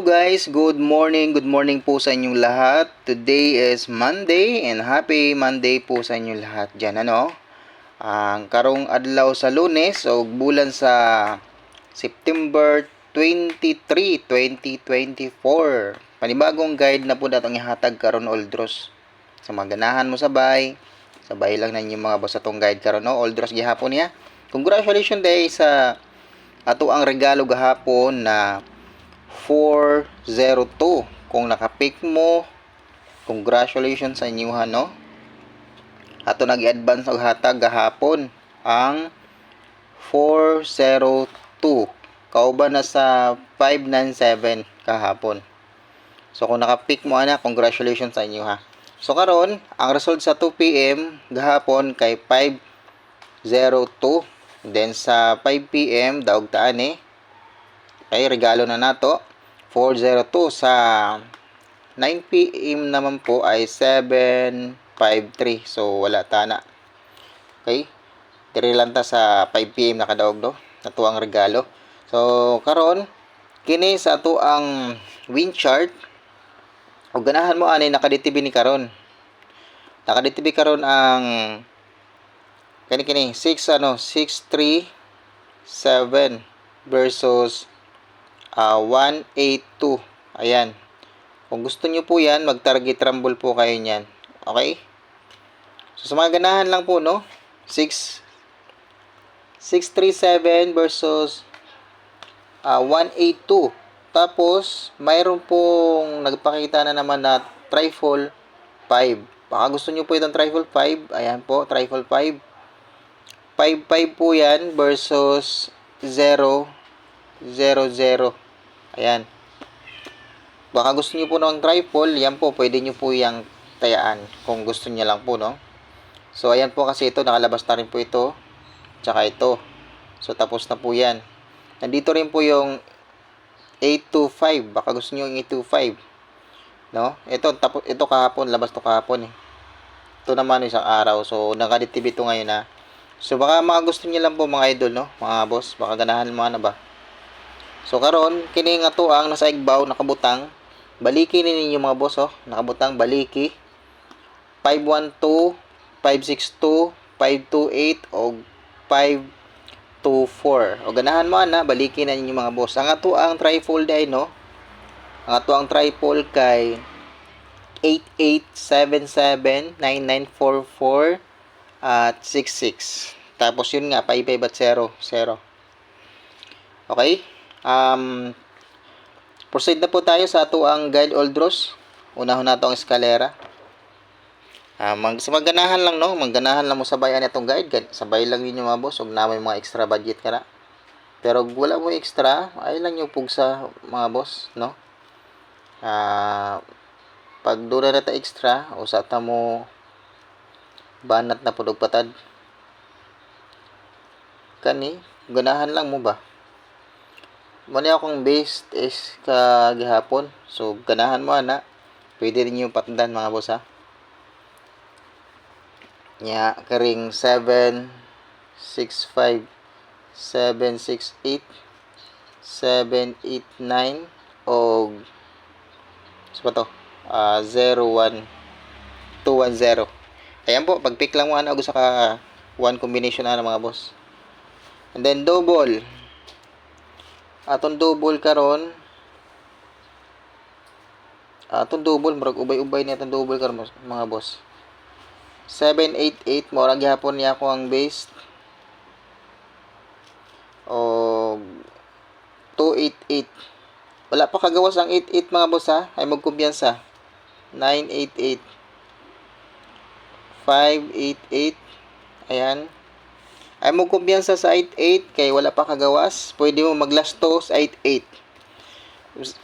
Guys, good morning, good morning po sa inyong lahat. Today is Monday and happy Monday po sa inyong lahat dyan, ano? Ang karong adlaw sa lunes o bulan sa September 23, 2024. Panibagong guide na po datong ihatag karon Oldros. Sa mga ganahan mo sabay, sabay lang na inyong mga boss atong guide karon no? Oldros gihapon niya. Congratulations day sa ato ang regalo gahapon na 402. Kung nakapick mo, congratulations sa inyo ha, no? Ato nag-advance og hatag gahapon ang 402. Kauban na sa 597 kahapon. So kung nakapick mo ana, congratulations sa inyo ha. So karon, ang result sa 2 PM gahapon kay 502. Then sa 5 PM daog taan eh. Kay regalo na nato 402 sa 9 PM naman po ay 753. So wala tana. Okay? Diri lang ta sa 5 PM nakadaog do. Nato ang regalo. So karon kini sa ato ang win chart o ganahan mo ani nakaditibi ni karon. Nakaditibi karon ang kani kini 6 ano 637 versus uh, 182. Ayan. Kung gusto nyo po yan, mag-target rumble po kayo niyan. Okay? So, sa mga ganahan lang po, no? 6 637 versus uh, 182. Tapos, mayroon pong nagpakita na naman na trifle 5. Baka gusto nyo po itong trifle 5. Ayan po, trifle 5. 5-5 po yan versus 0 0-0. Ayan. Baka gusto niyo po ng trifle, yan po, pwede niyo po yung tayaan kung gusto niya lang po, no? So, ayan po kasi ito, nakalabas na rin po ito. Tsaka ito. So, tapos na po yan. Nandito rin po yung 825. Baka gusto niyo yung 825. No? Ito, tapos, ito kahapon, labas to kahapon eh. Ito naman isang araw. So, nakaditib ito ngayon na. So, baka mga gusto niyo lang po mga idol, no? Mga boss, baka ganahan mo na ba? So karon kini nga to ang nasa igbaw nakabutang. Baliki ni ninyo mga boss oh, nakabutang baliki. 512, 562, 528 o 524. O ganahan mo ana baliki na ninyo mga boss. Ang ato ang trifold ay no. Ang ato ang trifold kay 88779944 at 66. Tapos yun nga 55 at 0 0. Okay? Um, proceed na po tayo sa ato ang guide oldros. Unahon na ang eskalera. Uh, mag maganahan lang no, magganahan lang mo sabayan itong guide. Sabay lang ninyo mga boss, ug na may mga extra budget kana. Pero wala mo extra, ay lang yung pugsa mga boss, no? Uh, pag dura na ta extra, usa ta mo banat na pudog patad. Kani, ganahan lang mo ba? Mali akong based is kagihapon. So, ganahan mo ana. Pwede rin yung patundan mga boss ha. Nya, karing 7, 6, 5, 7, 6, 8, 7, 8, 9, o so ba to? Uh, 0, 1, 2, 1, 0. Ayan po, pag-pick lang mo ana, gusto ka 1 combination na mga boss. And then double atong double karon. Atong double murag ubay-ubay ni atong double karon mga boss. 788 mura gyapon niya ako ang base. O 288 wala pa kagawas ang 88 mga boss ha? Ay magkumpiyansa. 988 588 ayan ay mo kumpiyansa sa 88 kay wala pa kagawas. Pwede mo maglasto sa 88.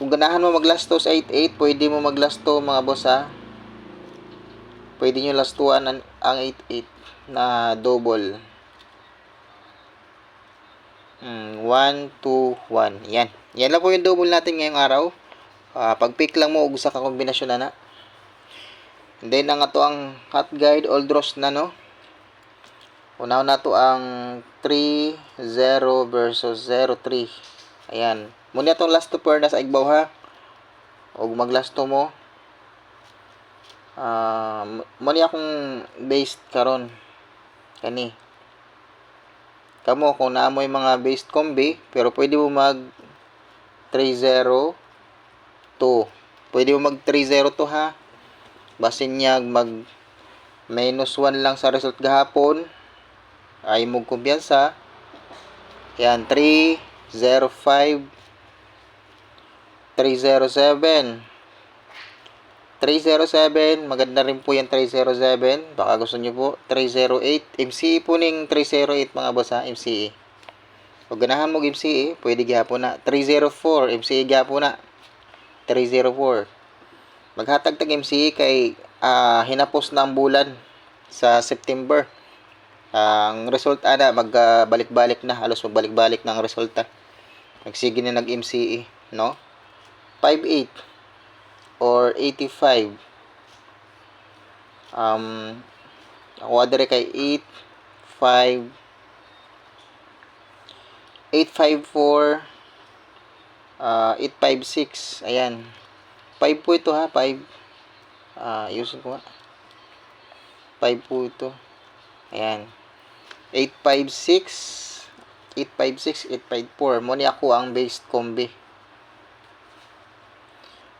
Kung ganahan mo maglasto sa 88, pwede mo maglasto mga boss ha. Pwede nyo lastuan ang, ang 88 na double. Hmm, 1, 2, 1. Yan. Yan lang po yung double natin ngayong araw. Uh, pag-pick lang mo, ugusa ka kombinasyon na na. And then, ang ato ang hot guide, all draws na no. Unaw na to ang 3-0 versus 0-3. Ayan. Muna itong last two pair na sa igbaw ha. o maglasto mo mo ni akong based karon kani kamo kung naa mo yung mga based combi pero pwede mo mag 302 pwede mo mag 302 ha basin niya mag minus 1 lang sa result gahapon ay mo kumpiyansa. Yan 305 307 307 maganda rin po yung 307 baka gusto nyo po 308 MCE po ning 308 mga boss ha MCE o ganahan mo MCE pwede gihapon na. 304 MCE gihapon na. 304 maghatag tag MCE kay ah, hinapos na ang bulan sa September ang result ana magbalik-balik na halos magbalik-balik na ang resulta. Nagsige na nag MCE no? 58 or 85 um ako adere kay 85 854 uh, 856 ayan. 5 po ito ha? 5 ah ayusin ko nga 5 po ito. Ayan 856 856 854 mo ni ako ang based combi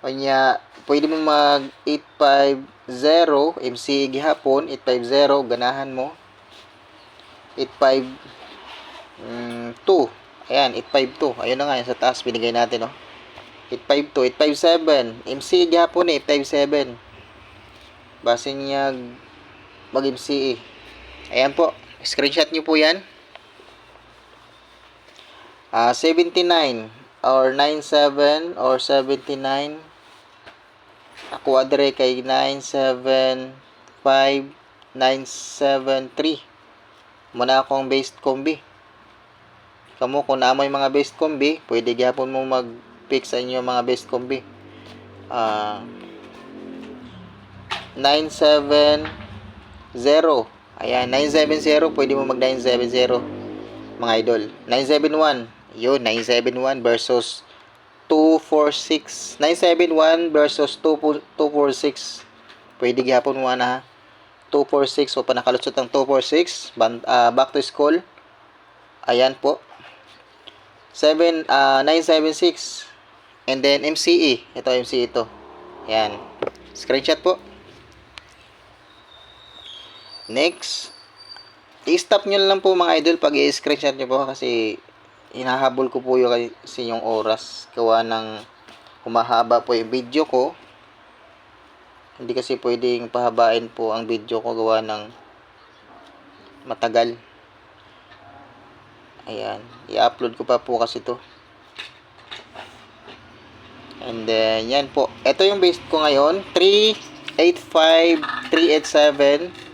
Kanya, pwede mo mag 850 MC gihapon 850 ganahan mo 852 ayan 852 ayun na nga yung sa taas binigay natin no 852 857 MC gihapon eh 857 base niya mag MCE ayan po screenshot nyo po yan. Ah 79 or 97 or 79 ako adre kay 975973 muna akong based combi. Kamo kung mo yung mga based combi pwede gyapon mo mag pick sa inyo mga based combi. Ah 970 ayan 970 pwede mo mag 970 mga idol. 971 yun 971 versus 246 971 versus 2 246 pwede gihapon mo na ha? 246 so panakalutsot ang 246 ban, ah, back to school. Ayan po. 7 ah 976 and then MCE ito MCE ito ayan. Screenshot po next. I-stop nyo lang po mga idol. Pag i-screenshot nyo po kasi hinahabol ko po yung kasi yung oras. Gawa ng humahaba po yung video ko. Hindi kasi pwedeng pahabain po ang video ko. Gawa ng matagal. Ayan. I-upload ko pa po kasi to. And then yan po. Ito yung base ko ngayon. 385 387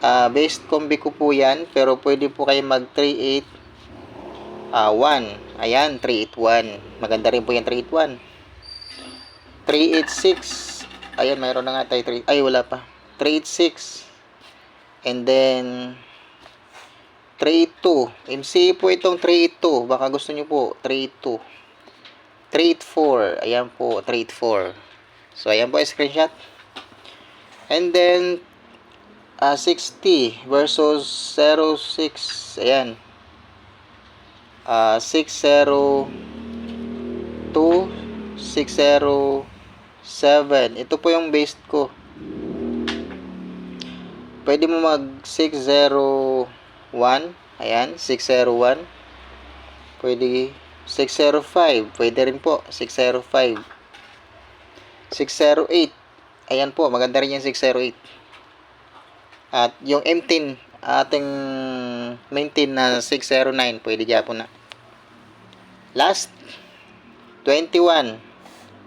Ah, based combi ko po yan pero pwede po kayo mag 38 ah 1 ayan 381 maganda rin po yung 381 386 ayan mayroon na nga tayo 3 ay wala pa. 386 and then 382 MC po itong 382 baka gusto nyo po 382 384 ayan po 384 so ayan po screenshot. And then ah 60 versus 06 ayan. Ah 602 607 ito po yung based ko. Pwede mo mag 601 ayan 601 pwede 605 pwede rin po 605 608 ayan po maganda rin yung 608 at yung M10 ating maintain na 609 pwede gyapon na. Last 21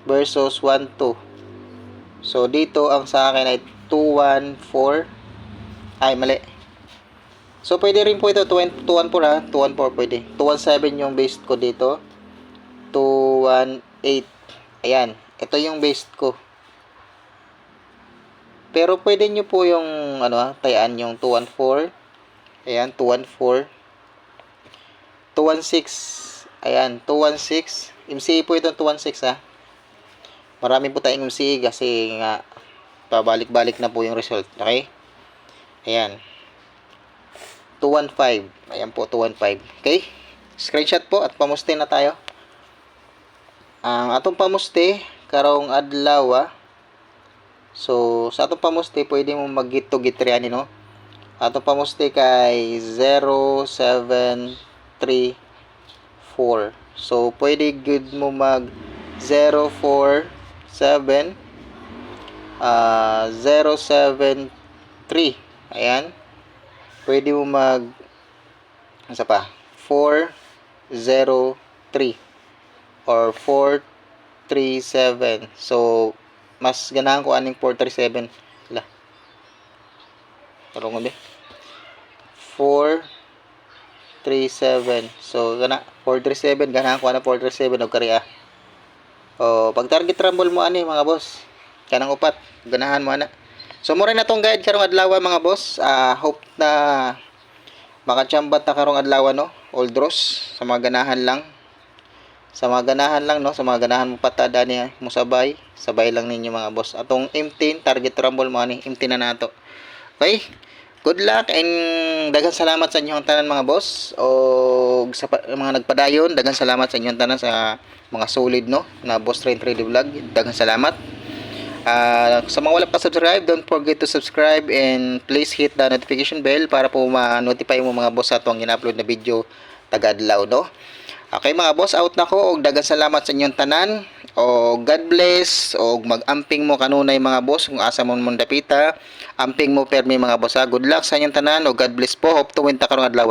versus 12 so dito ang sa akin ay 214 ay mali. So pwede rin po ito 214 ha? 214 pwede. 217 yung base ko dito. 218 ayan ito yung base ko pero pwede nyo po yung ano ah, tayaan yung 214 ayan 214 216 ayan 216 MCA po itong 216 ha Marami po tayong MC kasi nga pabalik-balik na po yung result. Okay? Ayan. 215. Ayan po, 215. Okay? Screenshot po at pamuste na tayo. Ang atong pamuste, karong adlaw ah. So, sa atong pamuste, pwede mo mag-git to git riani, no? Atong pamuste kay 0734. So, pwede good mo mag 047 ah 073. Ayan. Pwede mo mag ano sa pa? 403 or 437. So, mas ganahan ko aning 437. Wala. Parang ngabi. 437. So, gana 437 ganahan ko ana 437 og kariya. O, pag target rumble mo ani mga boss. Kanang upat, ganahan mo ana. So, mura na tong guide karong adlaw mga boss. Ah, hope na makachambat na karong adlaw no. Old Ross sa mga ganahan lang sa mga ganahan lang no? Sa mga ganahan mo patada niya mo sabay. Sabay lang ninyo mga boss. Atong M10 target rumble mo ani. M10 na nato. Okay? Good luck and daghang salamat sa inyong tanan mga boss. O sa mga nagpadayon daghang salamat sa inyong tanan sa mga solid no? Na boss train 3D vlog. Daghang salamat. Ah, sa mga wala pa subscribe, don't forget to subscribe and please hit the notification bell para po ma-notify mo mga boss sa atong gina-upload na video taga-adlaw, no? Okay mga boss, out na ko og daghang salamat sa inyong tanan. O God bless og mag-amping mo kanunay mga boss kung asa mo mong dapita. Amping mo permi mga boss. ha. Good luck sa inyong tanan o God bless po. Hope to win ta karong adlaw.